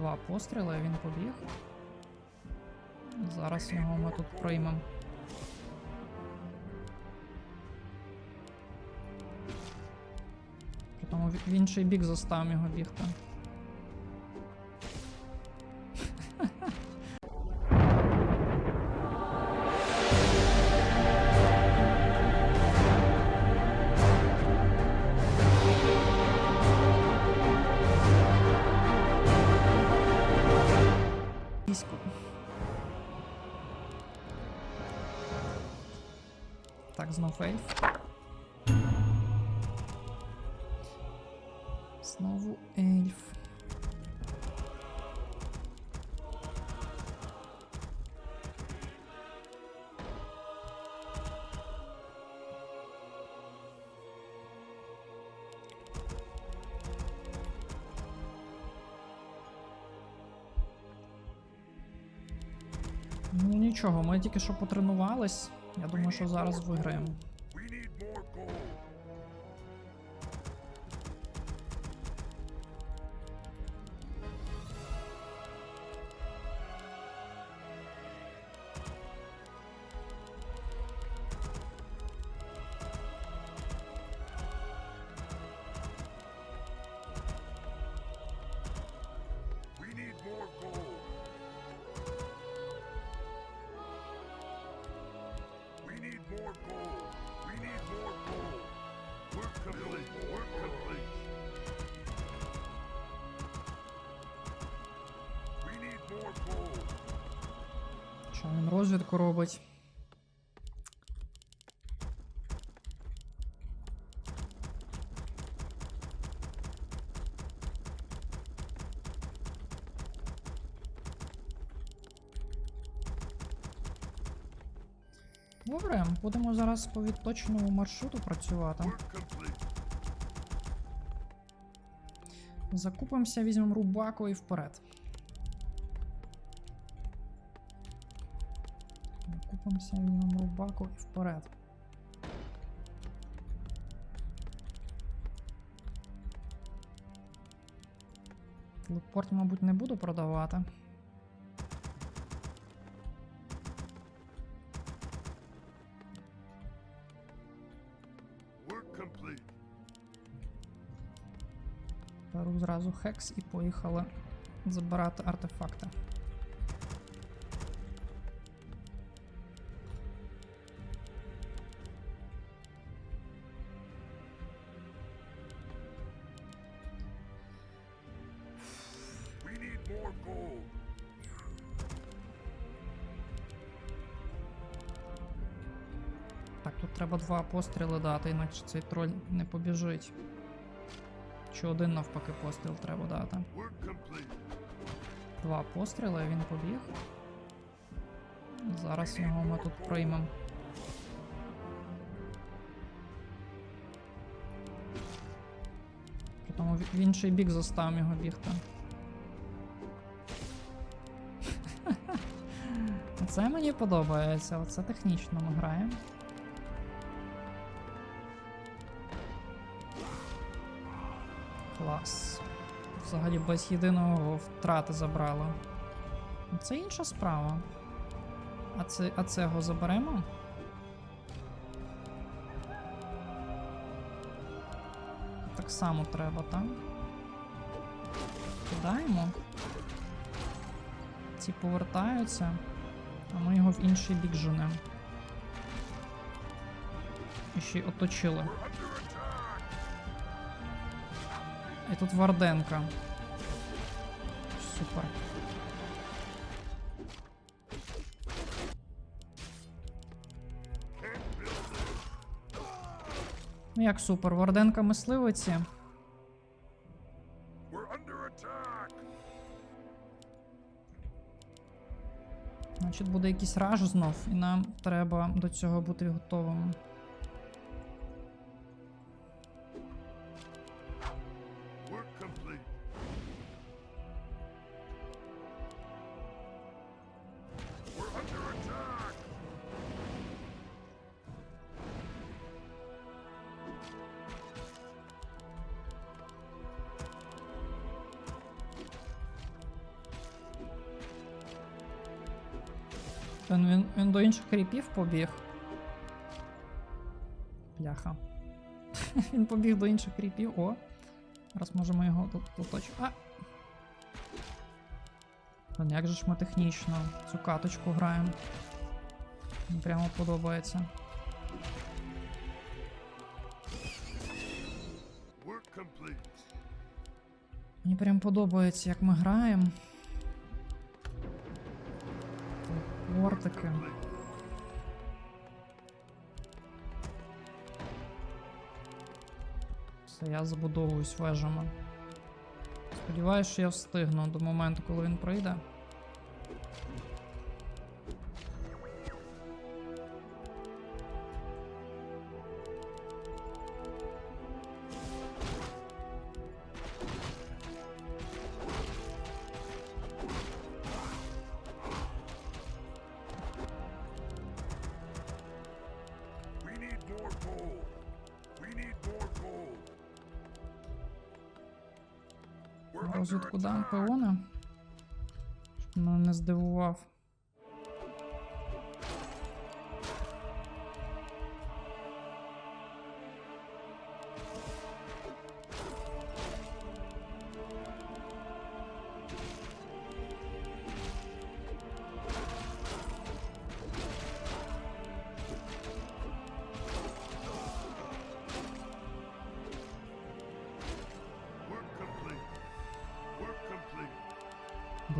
Два постріли, він побіг. Зараз його ми тут приймемо. Тому в- інший бік заставимо його бігти. Так, знов ельф. Знову ельф. Ну нічого, ми тільки що потренувались. Я думаю, що зараз виграємо. Що він розвідку робить? Добре, будемо зараз по відточеному маршруту працювати. Закупимося, візьмемо рубаку і вперед. Закупимося, візьмемо рубаку і вперед. Телепорт, мабуть, не буду продавати. Беру зразу хекс і поїхали забирати артефакти. Так, тут треба два постріли дати, інакше цей троль не побіжить. Чи один навпаки постріл треба дати. Два постріли, він побіг. Зараз його ми тут приймемо. Притому в- інший бік заставимо його бігти. Це мені подобається, оце технічно ми граємо. Клас. Взагалі без єдиного втрати забрала. Це інша справа. А, це, а цього заберемо? Так само треба, так? Кидаємо. Ці повертаються, а ми його в інший бік женемо. І ще й оточили. І тут Варденка. Супер. Ну як супер, Варденка мисливиці. Буде якийсь раж знов, і нам треба до цього бути готовими. Він, він, він до інших кріпів побіг. Бляха. він побіг до інших кріпів. О. Зараз можемо його тут оточити. А! Блін, як же ж ми технічно цю каточку граємо. Мені прямо подобається. Мені прям подобається, як ми граємо. Портики. Все, я забудовуюсь вежами. Сподіваюсь, що я встигну до моменту, коли він прийде. Розвідку дам пеона. Щоб мене не здивував.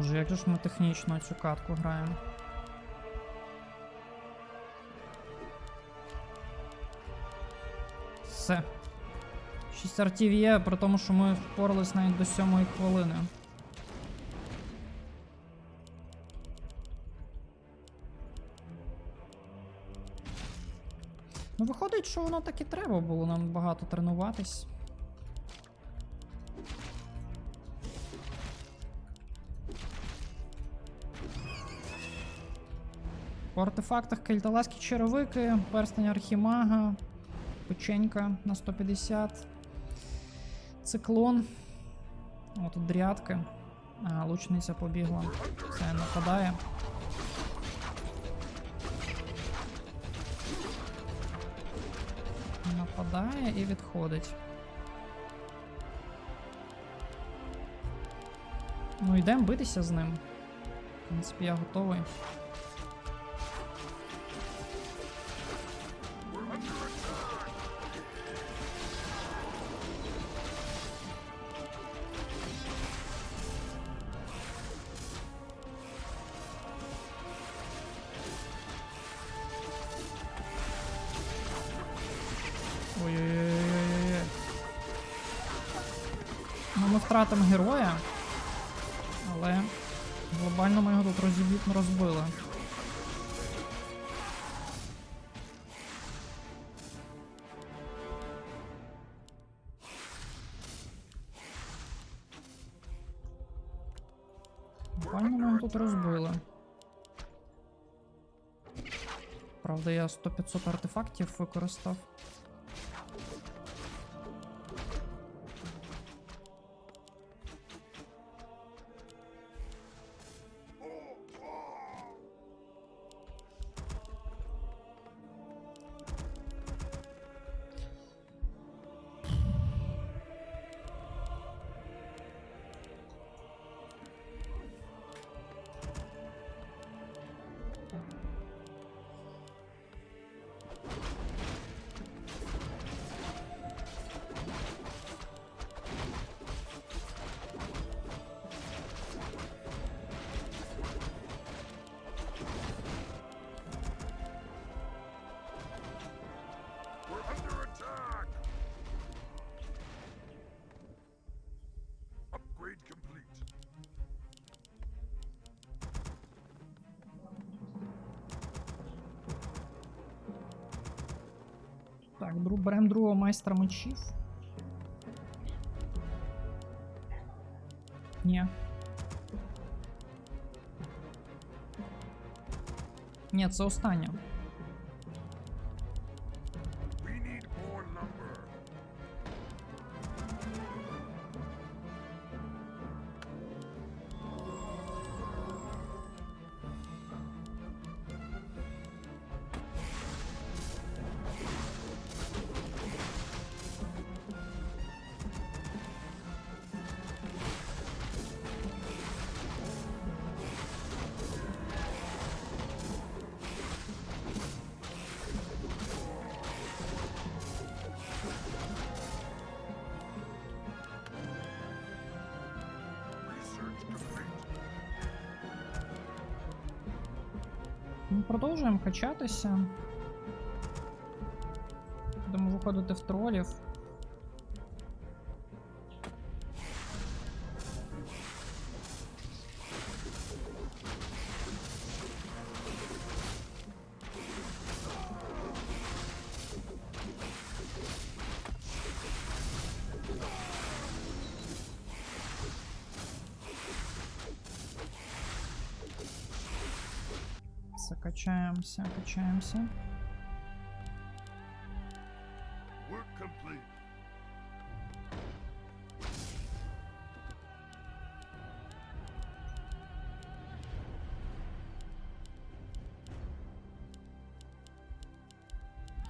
Боже, як же ж ми технічно цю катку граємо. Все. 6 артів є, при тому, що ми впорались навіть до сьомої хвилини. Ну, виходить, що воно так і треба було нам багато тренуватись. По артефактах кельталаські черевики, перстень архімага, печенька на 150, циклон. О, тут дрядки. А, лучниця побігла. Все, нападає. Нападає і відходить. Ну, йдемо битися з ним. В принципі, я готовий. Ну, ми втратимо героя. Але глобально ми його тут розіб'ють розбили. Глобально ми його тут розбили. Правда, я 100-500 артефактів використав. Так, беремо другого майстра мечів. Ні. Ні, це останнє. Ми продовжуємо качатися. Будемо виходити в тролів. качаємося, качаємося. Work complete.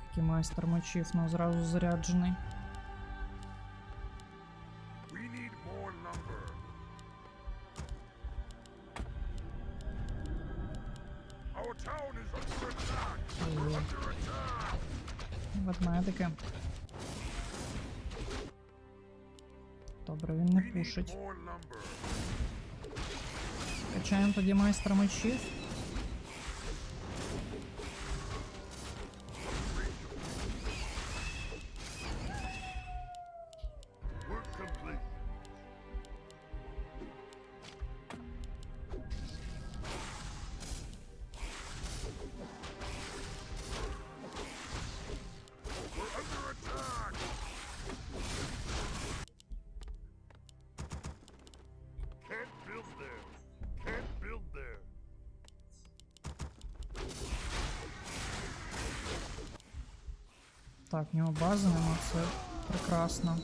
Такий майстер мечів, ну зразу заряджений. Ведмедики. Добре, він не пушить. Качаємо тоді майстра мечів. Так, в нього бази нема, це прекрасно.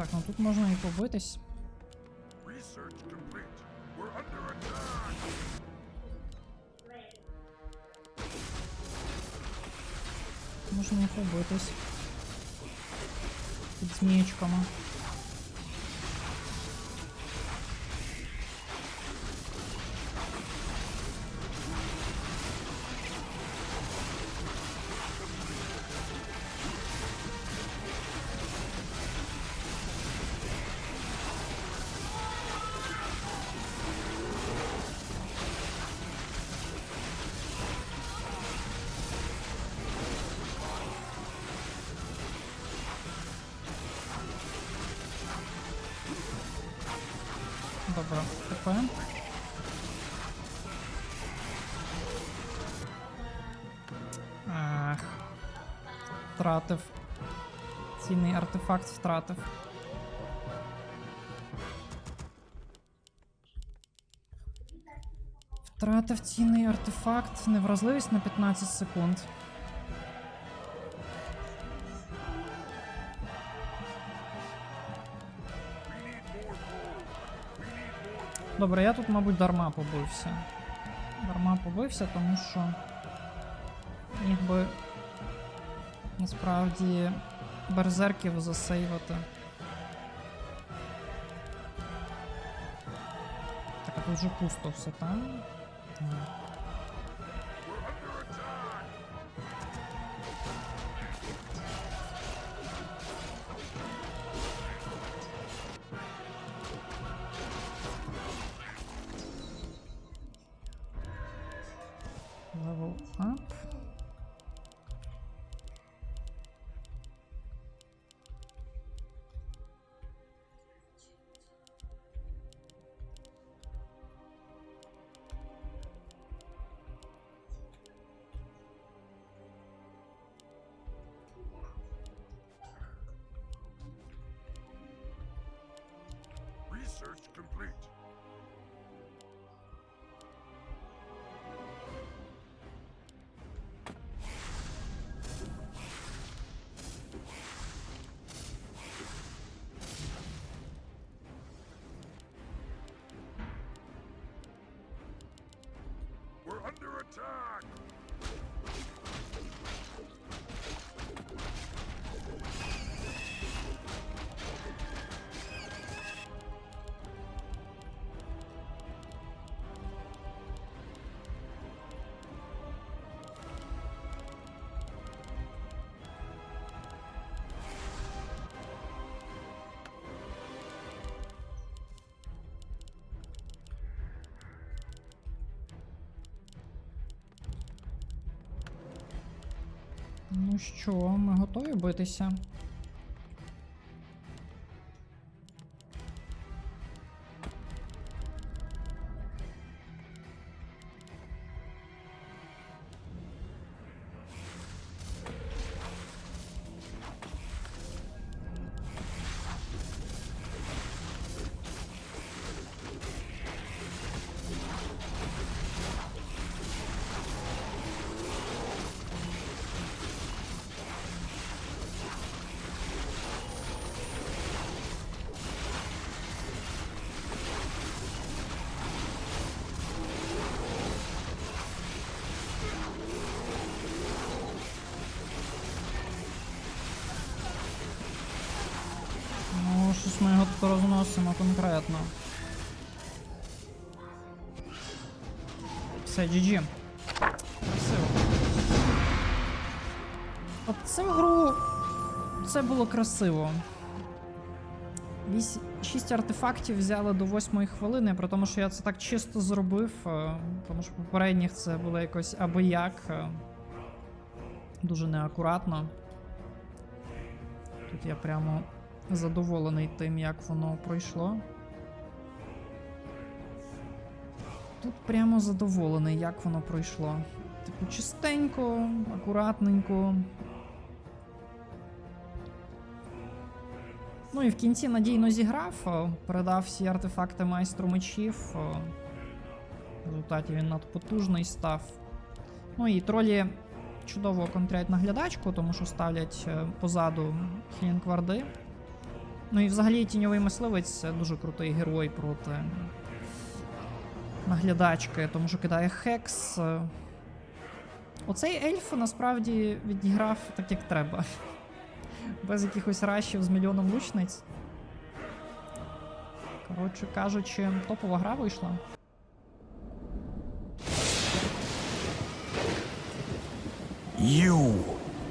Так, ну тут можна і побитись. Research complete. We're under attack. Можна і побитись. Під змієчками. Добре, ТП. Ах. Втратив. Цінний артефакт втратив. Втратив цінний артефакт, невразливість на 15 секунд. Добре, я тут, мабуть, дарма побився. Дарма побився, тому що міг би насправді берзерків засейвати. Так, а тут вже пусто все, так? Attack! Ну що, ми готові битися? Ми розносимо конкретно. Все, GG. Красиво. От цю гру. Це було красиво. Вісь... Шість артефактів взяли до восьмої хвилини, при тому, що я це так чисто зробив, е, тому що попередніх це було якось або як. е, Дуже неакуратно. Тут я прямо задоволений тим, як воно пройшло. Тут прямо задоволений, як воно пройшло. Типу, чистенько, акуратненько. Ну і в кінці надійно зіграв, передав всі артефакти майстру мечів. В результаті він надпотужний став. Ну і тролі чудово контрять наглядачку, тому що ставлять е, позаду хілінг-варди. Ну і взагалі тіньовий мисливець це дуже крутий герой проти наглядачки, тому що кидає хекс. Оцей ельф насправді відіграв так, як треба. Без якихось рашів з мільйоном лучниць. Коротше кажучи, топова гра вийшла. You